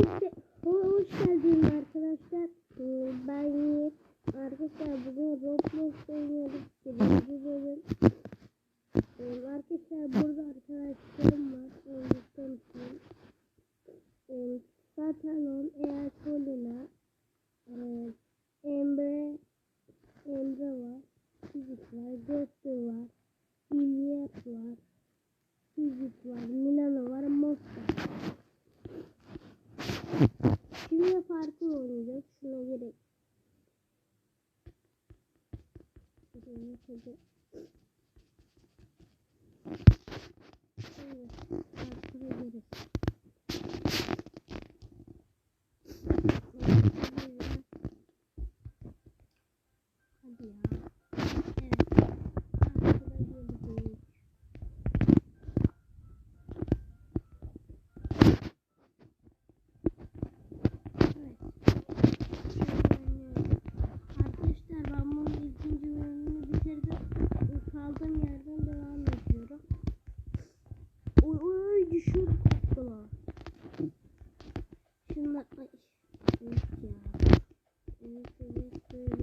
Hoş geldiniz arkadaşlar. Ee, Ben Yiğit. Arkadaşlar bugün Roblox oynuyoruz. Birinci bölüm. Ee, Arkadaşlar burada arkadaşlarım var. Tanıtayım. Ee, Satalon, Eğer Solina, ee, Emre, Emre var. Fizik var, Göster var. İlyas var. Fizik var, Milano var, Mosta var. Şimdi farklı oynayacağız. Şuna gerek. Hadi. Evet, farklı gireriz. Hadi ya. Şunlar ay. Evet ya. Evet evet böyle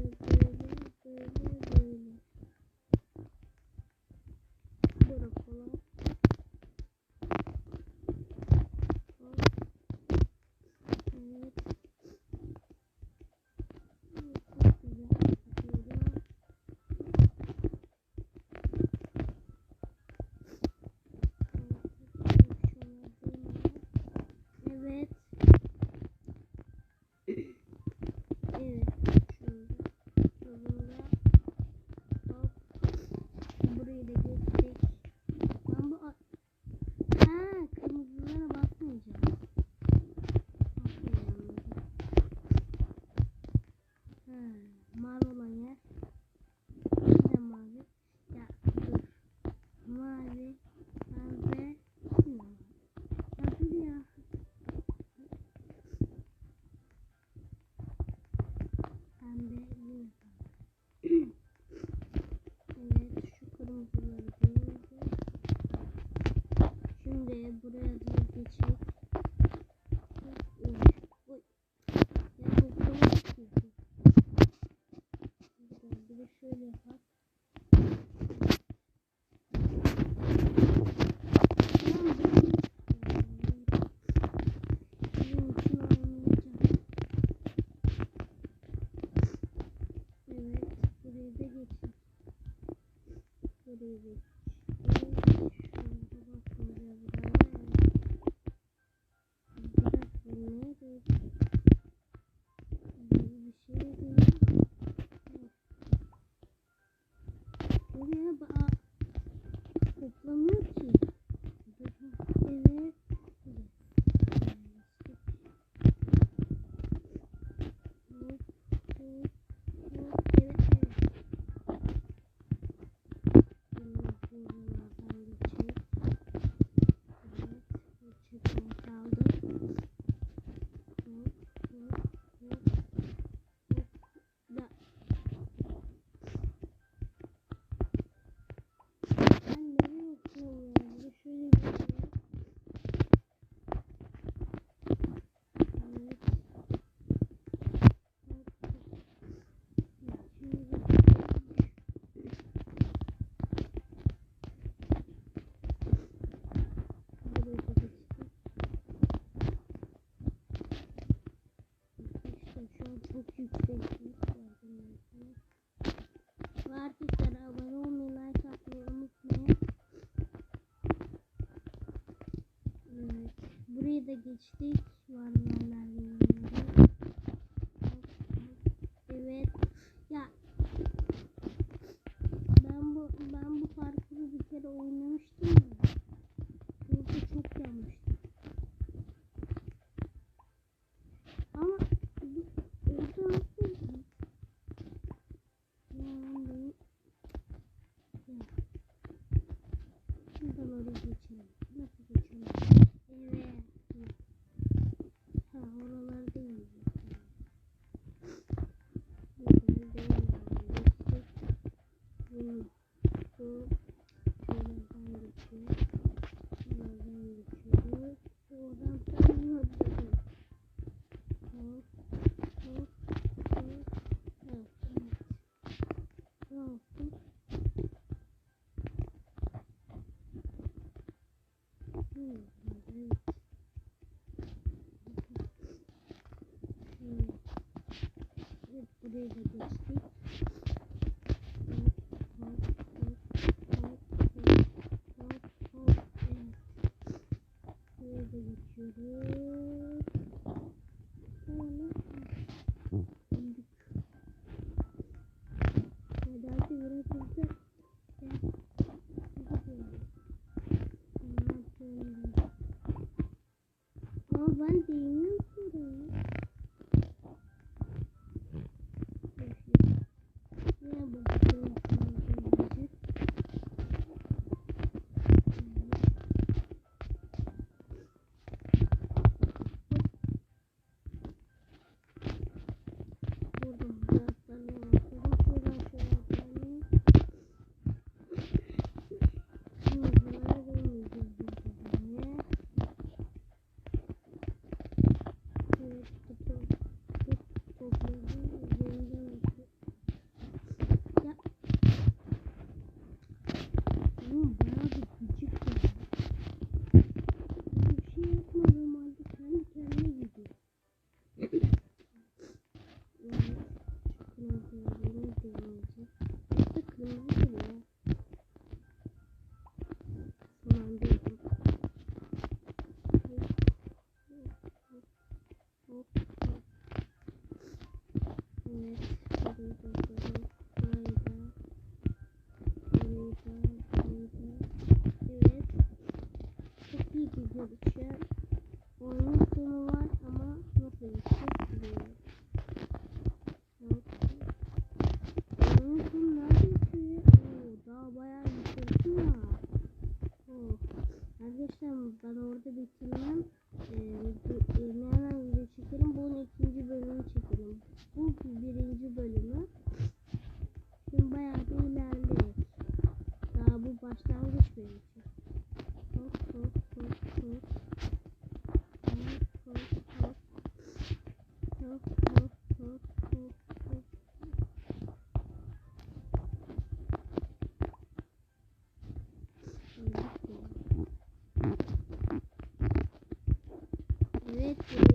şöyle yapar. Tamam, ben- Sizin için oynayacağım. Evet, burayı da geçin. Burayı da geçin. Şurada bakmayacağız galiba. Evet. Biraz neydi? Bir şey değil. Buraya bak. Toplamıyor ki. Evet. Hop, hop, hop. Evet, evet. Şimdi buralardan geçelim. Evet, bu çekimi kaldı. Hop, hop, hop, hop. Da. Ben nereye okuyorum ya? Burada şöyle bir şey. Evet. Buraya da geçtim. Arkadaşlar şu an çok yükseklik var bunun. Ve arkadaşlar abone olmayı, like atmayı unutmayın. Evet. Burayı da geçtik. Varlarlar. Evet. Ya ben bu ben bu parkuru bir kere oynamıştım ya. Burada çok yanmıştım. Ama orada yani ya. Şuradan oraya geçelim. very good. arkadaşlar ben orada bitirmem. Thank you.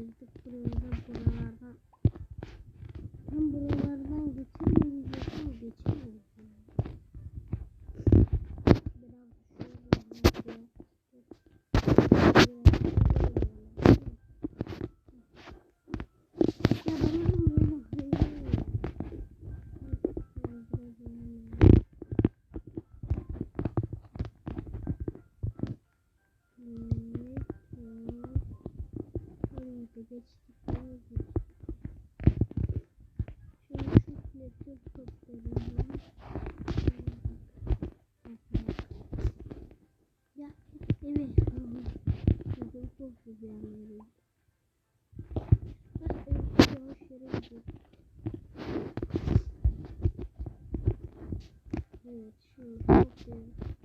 gezdik buralardan buralardan. Hem buralardan geçtik. Şöyle çöple çöp toplayalım. Ya evet. Burada çok güzel yerim. Bak evet yavaş yere gidiyor. Evet şöyle çok güzel.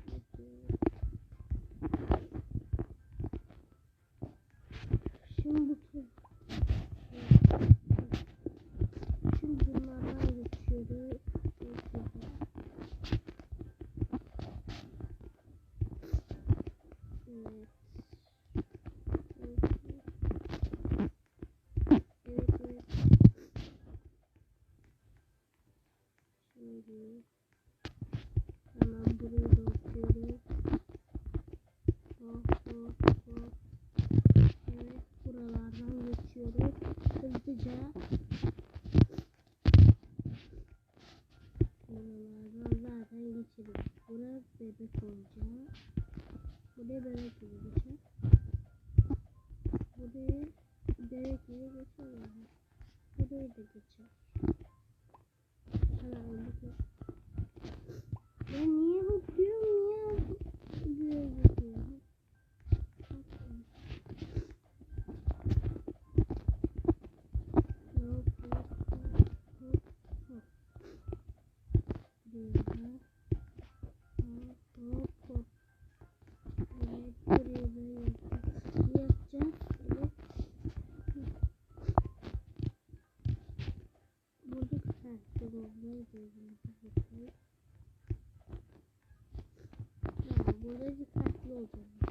Burada dikkatli olacağım.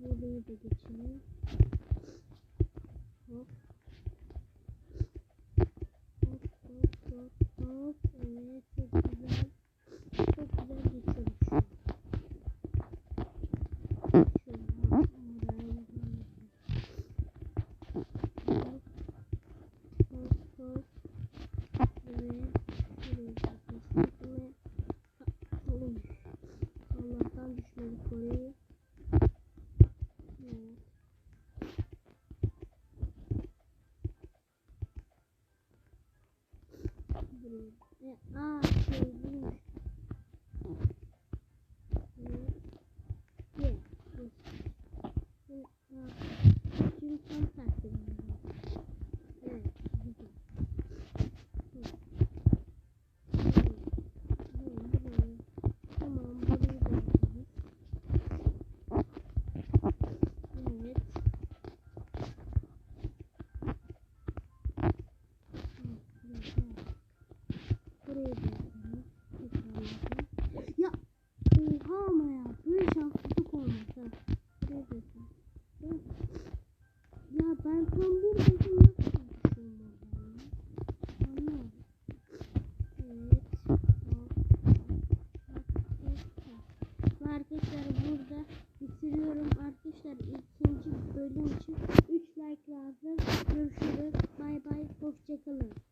Burayı da geçelim. Hop. Hop hop hop hop. Evet çok güzel. Çok güzel geçiyoruz şu an. Şöyle. Hop hop hop.